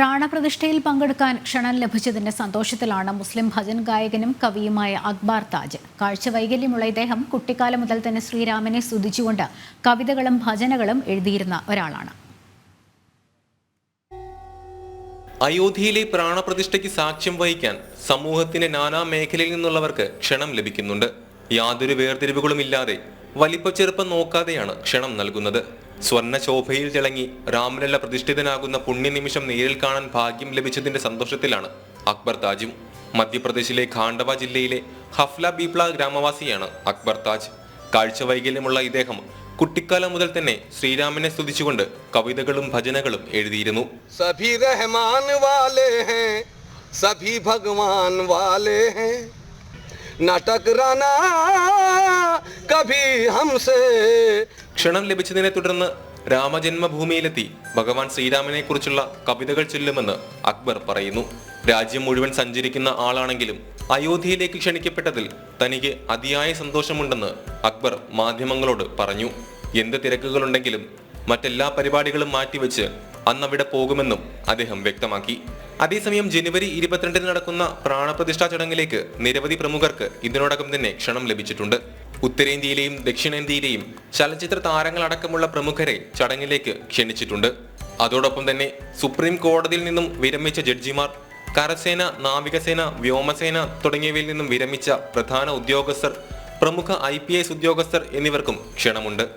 പ്രാണപ്രതിഷ്ഠയിൽ പങ്കെടുക്കാൻ ക്ഷണം ലഭിച്ചതിന്റെ സന്തോഷത്തിലാണ് മുസ്ലിം ഭജൻ ഗായകനും കവിയുമായ അക്ബാർ താജ്. കാഴ്ചവൈകല്യമുള്ള ഇദ്ദേഹം കുട്ടിക്കാലം മുതൽ തന്നെ ശ്രീരാമനെ സ്തുതിച്ചുകൊണ്ട് കവിതകളും ഭജനകളും എഴുതിയിരുന്ന ഒരാളാണ്. അയോധ്യയിലെ പ്രാണപ്രതിഷ്ഠയ്ക്ക് സാക്ഷ്യം വഹിക്കാൻ സമൂഹത്തിന്റെ നാനാ മേഖലയിൽ നിന്നുള്ളവർക്ക് ക്ഷണം ലഭിക്കുന്നുണ്ട്. യാതൊരു വേർതിരിവുകളുമില്ലാതെ വലിപ്പച്ചെറുപ്പം നോക്കാതെയാണ് ക്ഷണം നൽകുന്നത്. സ്വർണശോഭയിൽ തിളങ്ങി രാമനല്ല പ്രതിഷ്ഠിതനാകുന്ന പുണ്യനിമിഷം നേരിൽ കാണാൻ ഭാഗ്യം ലഭിച്ചതിന്റെ സന്തോഷത്തിലാണ് അക്ബർ താജും. മധ്യപ്രദേശിലെ ഖാണ്ഡവ ജില്ലയിലെ ഹഫ്ല ബീപ്ല ഗ്രാമവാസിയാണ് അക്ബർ താജ്. കാഴ്ച വൈകല്യമുള്ള ഇദ്ദേഹം കുട്ടിക്കാലം മുതൽ തന്നെ ശ്രീരാമനെ സ്തുതിച്ചുകൊണ്ട് കവിതകളും ഭജനകളും എഴുതിയിരുന്നു. സഭി റഹ്മാൻ കഭി ഹംസേ ക്ഷണം ലഭിച്ചതിനെ തുടർന്ന് രാമജന്മഭൂമിയിലെത്തി ഭഗവാൻ ശ്രീരാമനെ കുറിച്ചുള്ള കവിതകൾ ചൊല്ലുമെന്ന് അക്ബർ പറയുന്നു. രാജ്യം മുഴുവൻ സഞ്ചരിക്കുന്ന ആളാണെങ്കിലും അയോധ്യയിലേക്ക് ക്ഷണിക്കപ്പെട്ടതിൽ തനിക്ക് അതിയായ സന്തോഷമുണ്ടെന്ന് അക്ബർ മാധ്യമങ്ങളോട് പറഞ്ഞു. എന്ത് തിരക്കുകളുണ്ടെങ്കിലും മറ്റെല്ലാ പരിപാടികളും മാറ്റിവെച്ച് അന്നവിടെ പോകുമെന്നും അദ്ദേഹം വ്യക്തമാക്കി. അതേസമയം ജനുവരി ഇരുപത്തിരണ്ടിന് നടക്കുന്ന പ്രാണപ്രതിഷ്ഠാ ചടങ്ങിലേക്ക് നിരവധി പ്രമുഖർക്ക് ഇതിനോടകം തന്നെ ക്ഷണം ലഭിച്ചിട്ടുണ്ട്. ഉത്തരേന്ത്യയിലെയും ദക്ഷിണേന്ത്യയിലെയും ചലച്ചിത്ര താരങ്ങളടക്കമുള്ള പ്രമുഖരെ ചടങ്ങിലേക്ക് ക്ഷണിച്ചിട്ടുണ്ട്. അതോടൊപ്പം തന്നെ സുപ്രീം കോടതിയിൽ നിന്നും വിരമിച്ച ജഡ്ജിമാർ കരസേന നാവികസേന വ്യോമസേന തുടങ്ങിയവയിൽ നിന്നും വിരമിച്ച പ്രധാന ഉദ്യോഗസ്ഥർ പ്രമുഖ ഐ ഉദ്യോഗസ്ഥർ എന്നിവർക്കും ക്ഷണമുണ്ട്.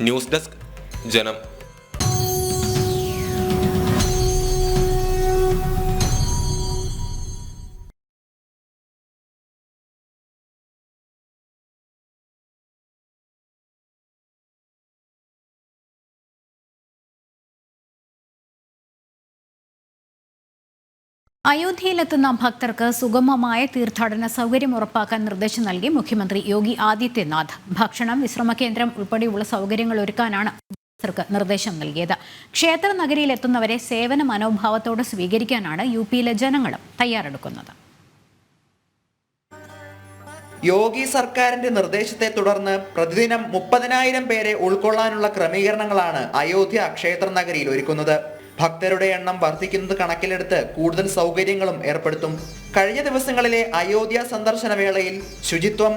ന്യൂസ് ഡെസ്ക് ജനം. അയോധ്യയിലെത്തുന്ന ഭക്തർക്ക് സുഗമമായ തീർത്ഥാടന സൗകര്യം ഉറപ്പാക്കാൻ നിർദ്ദേശം നൽകി മുഖ്യമന്ത്രി യോഗി ആദിത്യനാഥ്. ഭക്ഷണം വിശ്രമ കേന്ദ്രം ഉൾപ്പെടെയുള്ള സൗകര്യങ്ങൾ ഒരുക്കാനാണ് ഭക്തർക്ക് നിർദ്ദേശം നൽകിയത്. ക്ഷേത്ര നഗരിയിൽ എത്തുന്നവരെ സേവന മനോഭാവത്തോടെ സ്വീകരിക്കാനാണ് യു പിയിലെ ജനങ്ങളും തയ്യാറെടുക്കുന്നത്. യോഗി സർക്കാരിന്റെ നിർദ്ദേശത്തെ തുടർന്ന് പ്രതിദിനം മുപ്പതിനായിരം പേരെ ഉൾക്കൊള്ളാനുള്ള ക്രമീകരണങ്ങളാണ് അയോധ്യ ക്ഷേത്ര നഗരിയിൽ ഒരുക്കുന്നത്. ഭക്തരുടെ എണ്ണം വർദ്ധിക്കുന്നത് കണക്കിലെടുത്ത് കൂടുതൽ സൗകര്യങ്ങളും ഏർപ്പെടുത്തും. കഴിഞ്ഞ ദിവസങ്ങളിലെ അയോധ്യ സന്ദർശന വേളയിൽ ശുചിത്വം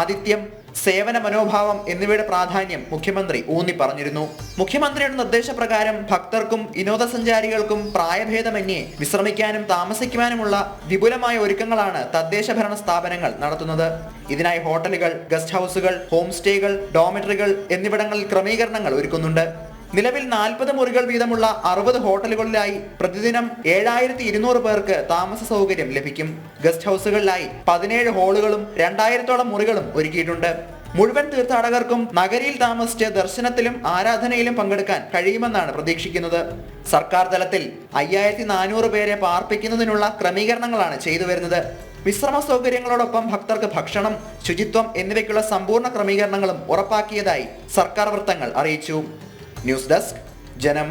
ആതിഥ്യം സേവന മനോഭാവം എന്നിവയുടെ പ്രാധാന്യം മുഖ്യമന്ത്രി ഊന്നി പറഞ്ഞിരുന്നു. മുഖ്യമന്ത്രിയുടെ നിർദ്ദേശപ്രകാരം ഭക്തർക്കും വിനോദസഞ്ചാരികൾക്കും പ്രായഭേദമന്യേ വിശ്രമിക്കാനും താമസിക്കുവാനുമുള്ള വിപുലമായ ഒരുക്കങ്ങളാണ് തദ്ദേശ ഭരണ സ്ഥാപനങ്ങൾ നടത്തുന്നത്. ഇതിനായി ഹോട്ടലുകൾ ഗസ്റ്റ് ഹൗസുകൾ ഹോം സ്റ്റേകൾ ഡോമിറ്ററികൾ എന്നിവിടങ്ങളിൽ ക്രമീകരണങ്ങൾ ഒരുക്കുന്നുണ്ട്. നിലവിൽ നാൽപ്പത് മുറികൾ വീതമുള്ള അറുപത് ഹോട്ടലുകളിലായി പ്രതിദിനം ഏഴായിരത്തി ഇരുന്നൂറ് പേർക്ക് താമസ സൗകര്യം ലഭിക്കും. ഗസ്റ്റ് ഹൗസുകളിലായി പതിനേഴ് ഹാളുകളും രണ്ടായിരത്തോളം മുറികളും ഒരുക്കിയിട്ടുണ്ട്. മുഴുവൻ തീർത്ഥാടകർക്കും നഗരിയിൽ താമസിച്ച് ദർശനത്തിലും ആരാധനയിലും പങ്കെടുക്കാൻ കഴിയുമെന്നാണ് പ്രതീക്ഷിക്കുന്നത്. സർക്കാർ തലത്തിൽ അയ്യായിരത്തി നാനൂറ് പേരെ പാർപ്പിക്കുന്നതിനുള്ള ക്രമീകരണങ്ങളാണ് ചെയ്തു വരുന്നത്. വിശ്രമ സൗകര്യങ്ങളോടൊപ്പം ഭക്തർക്ക് ഭക്ഷണം ശുചിത്വം എന്നിവയ്ക്കുള്ള സമ്പൂർണ ക്രമീകരണങ്ങളും ഉറപ്പാക്കിയതായി സർക്കാർ വൃത്തങ്ങൾ അറിയിച്ചു. ന്യൂസ് ഡെസ്ക് ജനം